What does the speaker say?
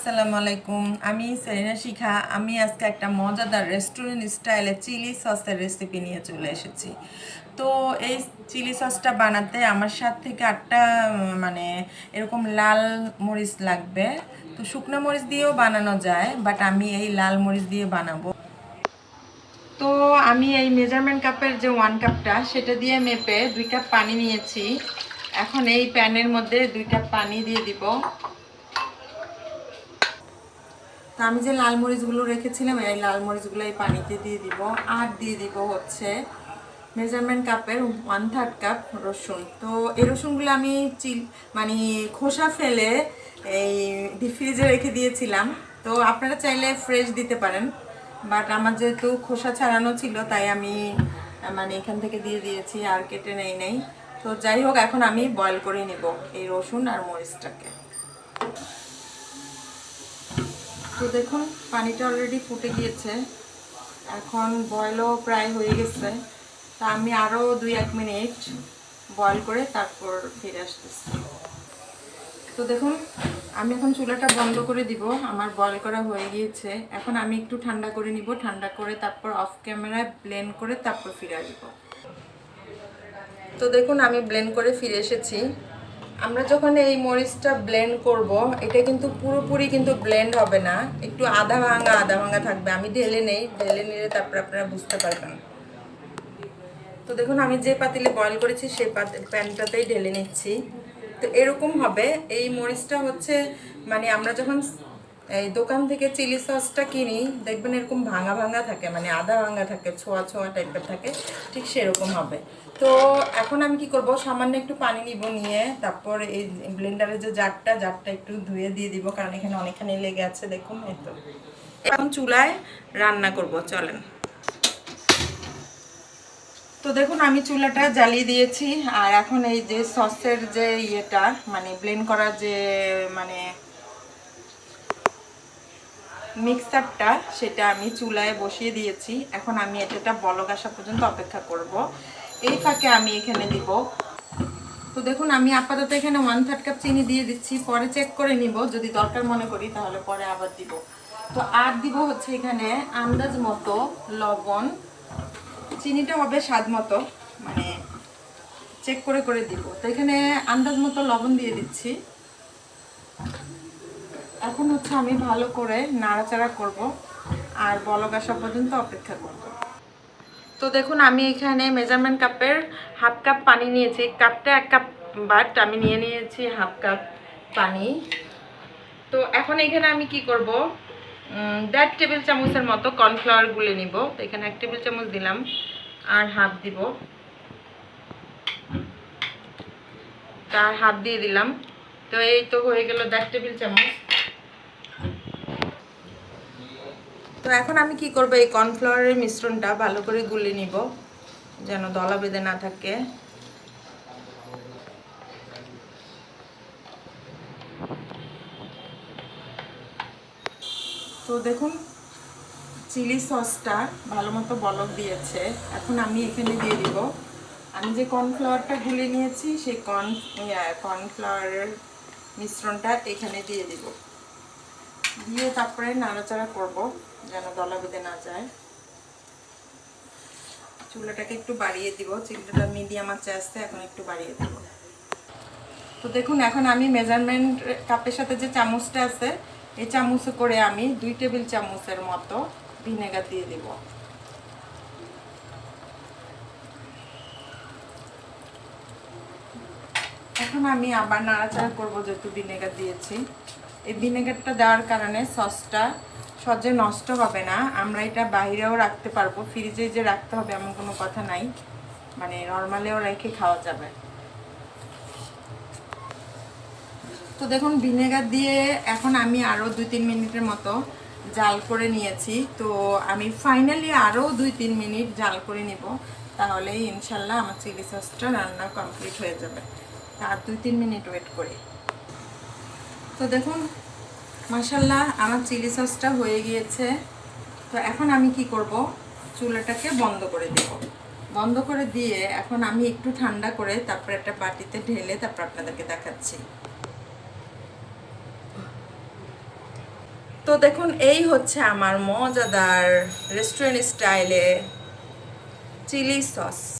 আসসালামু আলাইকুম। আমি সেরিনা শিখা। আমি আজকে একটা মজাদার রেস্টুরেন্ট স্টাইলে চিলি সসের রেসিপি নিয়ে চলে এসেছি। তো এই চিলি সসটা বানাতে আমার সাত থেকে আটটা মানে এরকম লাল মরিচ লাগবে। তো শুকনো মরিচ দিয়েও বানানো যায় বাট আমি এই লাল মরিচ দিয়ে বানাবো। তো আমি এই মেজারমেন্ট কাপের যে ওয়ান কাপটা সেটা দিয়ে মেপে দুই কাপ পানি নিয়েছি। এখন এই প্যানের মধ্যে দুই কাপ পানি দিয়ে দিব। তো আমি যে লাল মরিচগুলো রেখেছিলাম, এই লাল মরিচগুলো এই পানিতে দিয়ে দিব। আর দিয়ে দিব হচ্ছে মেজারমেন্ট কাপের ওয়ান থার্ড কাপ রসুন। তো এই রসুনগুলো আমি চিল মানে খোসা ফেলে এই ডিপ ফ্রিজে রেখে দিয়েছিলাম। তো আপনারা চাইলে ফ্রেশ দিতে পারেন। বাট আমার যেহেতু খোসা ছাড়ানো ছিল, তাই আমি মানে এখান থেকে দিয়ে দিয়েছি, আর কেটে নেই নেই। তো যাই হোক, এখন আমি বয়েল করে নিব এই রসুন আর মরিচটাকে। তো দেখুন, পানিটা অলরেডি ফুটে গিয়েছে। এখন বয়েলও প্রায় হয়ে গেছে। তা আমি আরও দুই এক মিনিট বয়েল করে তারপর ফিরে আসতেছি। তো দেখুন, আমি এখন চুলাটা বন্ধ করে দিব। আমার বয়েল করা হয়ে গিয়েছে। এখন আমি একটু ঠান্ডা করে নিব। ঠান্ডা করে তারপর অফ ক্যামেরায় ব্লেন্ড করে তারপর ফিরে আসব। তো দেখুন, আমি ব্লেন্ড করে ফিরে এসেছি। আমরা যখন এই মরিচটা ব্লেন্ড করব, এটা কিন্তু পুরোপুরি কিন্তু ব্লেন্ড হবে না। একটু আধা ভাঙা আধা ভাঙা থাকবে। আমি ঢেলে নেই, ঢেলে নিলে তারপর আপনারা বুঝতে পারবেন। তো দেখুন, আমি যে পাতিলে বয়েল করেছি সেই প্যানটাতেই ঢেলে নিচ্ছি। তো এরকম হবে। এই মরিচটা হচ্ছে মানে আমরা যখন এই দোকান থেকে চিলি সসটা কিনি, দেখবেন এরকম ভাঙা ভাঙা থাকে মানে আধা ভাঙা থাকে, ছোঁয়া ছোঁয়া টাইপের থাকে, ঠিক সেরকম হবে। তো এখন আমি কি করব? সামান্য একটু পানি নিব নিয়ে, তারপর এই ব্লেন্ডারের যে জারটা জারটা একটু ধুয়ে দিয়ে দিব, কারণ এখানে অনেকখানি লেগে আছে, দেখুন, এই তো। এখন চুলায় রান্না করব, চলেন। তো দেখুন, আমি চুলাটা জ্বালিয়ে দিয়েছি, আর এখন এই যে সসের যে ইয়েটা মানে ব্লেন্ড করার যে মানে মিক্সারটা সেটা আমি চুলায় বসিয়ে দিয়েছি। এখন আমি এটা বলক আসা পর্যন্ত অপেক্ষা করব। এই ফাঁকে আমি এখানে দিব। তো দেখুন, আমি আপাতত এখানে ওয়ান থার্ড কাপ চিনি দিয়ে দিচ্ছি। পরে চেক করে নিব, যদি দরকার মনে করি, তাহলে পরে আবার দিব। তো আর দিব হচ্ছে এখানে আন্দাজ মতো লবণ। চিনিটা হবে স্বাদ মতো মানে চেক করে করে দিব। তো এখানে আন্দাজ মতো লবণ দিয়ে দিচ্ছি। এখন হচ্ছে আমি ভালো করে নাড়াচাড়া করব। আর বলক আসা পর্যন্ত অপেক্ষা করব। তো দেখুন, আমি এখানে মেজারমেন্ট কাপের হাফ কাপ পানি নিয়েছি। কাপটা এক কাপ বাট আমি নিয়ে নিয়েছি হাফ কাপ পানি। তো এখন এখানে আমি কি করব? দেড় টেবিল চামচের মতো কর্নফ্লাওয়ার গুলে নিব। তো এখানে এক টেবিল চামচ দিলাম আর হাফ দিব। তার হাফ দিয়ে দিলাম। তো এই তো হয়ে গেল দেড় টেবিল চামচ। তো এখন আমি কি করব, এই কর্নফ্লাওয়ারের মিশ্রণটা ভালো করে গুলে নিব, যেন দলা বেঁধে না থাকে। তো দেখুন, চিলি সসটা ভালো মতো বলক দিয়েছে। এখন আমি এখানে দিয়ে দিব। আমি যে কর্নফ্লাওয়ারটা গুলে নিয়েছি, সেই কর্ন কর্নফ্লাওয়ারের মিশ্রণটা এখানে দিয়ে দিব। দিয়ে তারপরে নাড়াচাড়া করব, যেন দলা বেঁধে না যায়। চুলাটাকে একটু বাড়িয়ে দিব চিলটা মিডিয়াম আঁচে আসতে এখন একটু বাড়িয়ে দিব। তো দেখুন, এখন আমি মেজারমেন্ট কাপের সাথে যে চামচটা আছে, এই চামচে করে আমি দুই টেবিল চামচের মতো ভিনেগার দিয়ে দিব। এখন আমি আবার নাড়াচাড়া করব, যেহেতু ভিনেগার দিয়েছি। এই ভিনেগারটা দেওয়ার কারণে সসটা সহজে নষ্ট হবে না। আমরা এটা বাইরেও রাখতে পারব। ফ্রিজে যে রাখতে হবে এমন কোনো কথা নাই। মানে নর্মালেও রেখে খাওয়া যাবে। তো দেখুন, ভিনেগার দিয়ে এখন আমি আরও দুই তিন মিনিটের মতো জাল করে নিয়েছি। তো আমি ফাইনালি আরও দুই তিন মিনিট জাল করে নিব। তাহলেই ইনশাল্লাহ আমার চিলি সসটা রান্না কমপ্লিট হয়ে যাবে। আর দুই তিন মিনিট ওয়েট করি। তো দেখুন মাসাল্লাহ আমার চিলি সসটা হয়ে গিয়েছে। তো এখন আমি কি করব? চুলাটাকে বন্ধ করে দেব। বন্ধ করে দিয়ে এখন আমি একটু ঠান্ডা করে তারপর একটা বাটিতে ঢেলে তারপর আপনাদেরকে দেখাচ্ছি। তো দেখুন, এই হচ্ছে আমার মজাদার রেস্টুরেন্ট স্টাইলে চিলি সস।